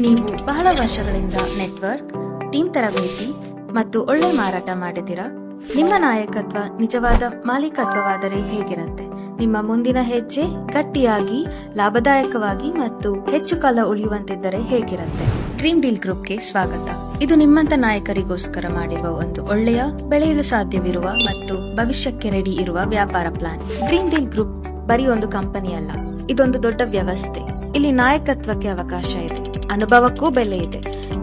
ನೀವು ಬಹಳ ವರ್ಷಗಳಿಂದ ನೆಟ್ವರ್ಕ್, ಟೀಮ್ ತರಬೇತಿ ಮತ್ತು ಒಳ್ಳೆ ಮಾರಾಟ ಮಾಡಿದಿರಾ ನಿಮ್ಮ ನಾಯಕತ್ವ ನಿಜವಾದ ಮಾಲೀಕತ್ವವಾದರೆ ಹೇಗಿರುತ್ತೆ? ನಿಮ್ಮ ಮುಂದಿನ ಹೆಜ್ಜೆ ಗಟ್ಟಿಯಾಗಿ, ಲಾಭದಾಯಕವಾಗಿ ಮತ್ತು ಹೆಚ್ಚು ಕಾಲ ಉಳಿಯುವಂತಿದ್ದರೆ ಹೇಗಿರುತ್ತೆ? ಡ್ರೀಮ್ ಡೀಲ್ ಗ್ರೂಪ್ಗೆ ಸ್ವಾಗತ. ಇದು ನಿಮ್ಮಂತ ನಾಯಕರಿಗೋಸ್ಕರ ಮಾಡಿರುವ ಒಂದು ಒಳ್ಳೆಯ, ಬೆಳೆಯಲು ಸಾಧ್ಯವಿರುವ ಮತ್ತು ಭವಿಷ್ಯಕ್ಕೆ ರೆಡಿ ಇರುವ ವ್ಯಾಪಾರ ಪ್ಲಾನ್ ಡ್ರೀಮ್ ಡೀಲ್ ಗ್ರೂಪ್ ಬರೀ ಒಂದು ಕಂಪನಿ ಅಲ್ಲ ಇದೊಂದು ದೊಡ್ಡ ವ್ಯವಸ್ಥೆ. ಇಲ್ಲಿ ನಾಯಕತ್ವಕ್ಕೆ ಅವಕಾಶ ಇದೆ. ಅನುಭವಕ್ಕೂ ಬೆಲೆ ಇದೆ.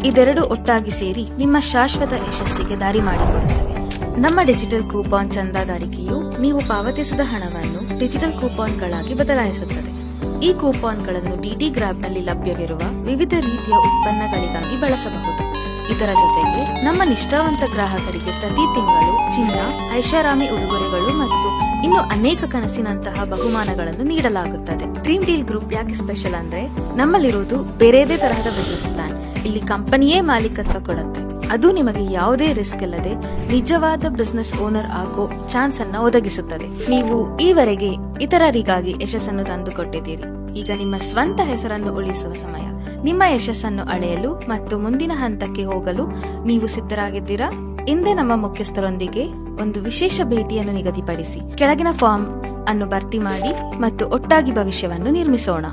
ಇದೆರಡು ಒಟ್ಟಾಗಿ ಸೇರಿ ನಿಮ್ಮ ಶಾಶ್ವತ ಯಶಸ್ಸಿಗೆ ದಾರಿ ಮಾಡಿಕೊಡುತ್ತವೆ. ನಮ್ಮ ಡಿಜಿಟಲ್ ಕೂಪಾನ್ ಚಂದಾದಾರಿಕೆಯು ನೀವು ಪಾವತಿಸಿದ ಹಣವನ್ನು ಡಿಜಿಟಲ್ ಕೂಪಾನ್ಗಳಾಗಿ ಬದಲಾಯಿಸುತ್ತದೆ. ಈ ಕೂಪಾನ್ಗಳನ್ನು ಡಿಡಿ ಗ್ರಾಬ್ನಲ್ಲಿ ಲಭ್ಯವಿರುವ ವಿವಿಧ ರೀತಿಯ ಉತ್ಪನ್ನಗಳಿಗಾಗಿ ಬಳಸಬಹುದು. ಇದರ ಜೊತೆಗೆ ನಮ್ಮ ನಿಷ್ಠಾವಂತ ಗ್ರಾಹಕರಿಗೆ ಪ್ರತಿ ತಿಂಗಳು ಚಿನ್ನ, ಐಷಾರಾಮಿ ಉಡುಗೊರೆಗಳು ಮತ್ತು ಇನ್ನು ಅನೇಕ ಕನಸಿನಂತಹ ಬಹುಮಾನಗಳನ್ನು ನೀಡಲಾಗುತ್ತದೆ. ಡ್ರೀಮ್ ಡೀಲ್ ಗ್ರೂಪ್ ಯಾಕೆ ಸ್ಪೆಷಲ್ ಅಂದ್ರೆ, ನಮ್ಮಲ್ಲಿರುವುದು ಬೇರೆದೇ ತರಹದ ಬಿಸ್ನೆಸ್ ಪ್ಲಾನ್ ಇಲ್ಲಿ ಕಂಪನಿಯೇ ಮಾಲೀಕತ್ವ ಕೊಡುತ್ತೆ. ಅದು ನಿಮಗೆ ಯಾವುದೇ ರಿಸ್ಕ್ ಇಲ್ಲದೆ ನಿಜವಾದ ಬಿಸ್ನೆಸ್ ಓನರ್ ಆಗೋ ಚಾನ್ಸ್ ಅನ್ನ ಒದಗಿಸುತ್ತದೆ. ನೀವು ಈವರೆಗೆ ಇತರರಿಗಾಗಿ ಯಶಸ್ಸನ್ನು ತಂದುಕೊಟ್ಟಿದ್ದೀರಿ. ಈಗ ನಿಮ್ಮ ಸ್ವಂತ ಹೆಸರನ್ನು ಉಳಿಸುವ ಸಮಯ. ನಿಮ್ಮ ಯಶಸ್ಸನ್ನು ಅಳೆಯಲು ಮತ್ತು ಮುಂದಿನ ಹಂತಕ್ಕೆ ಹೋಗಲು ನೀವು ಸಿದ್ಧರಾಗಿದ್ದೀರಾ? ಹಿಂದೆ ನಮ್ಮ ಮುಖ್ಯಸ್ಥರೊಂದಿಗೆ ಒಂದು ವಿಶೇಷ ಭೇಟಿಯನ್ನು ನಿಗದಿಪಡಿಸಿ ಕೆಳಗಿನ ಫಾರ್ಮ್ ಅನ್ನು ಭರ್ತಿ ಮಾಡಿ ಮತ್ತು ಒಟ್ಟಾಗಿ ಭವಿಷ್ಯವನ್ನು ನಿರ್ಮಿಸೋಣ.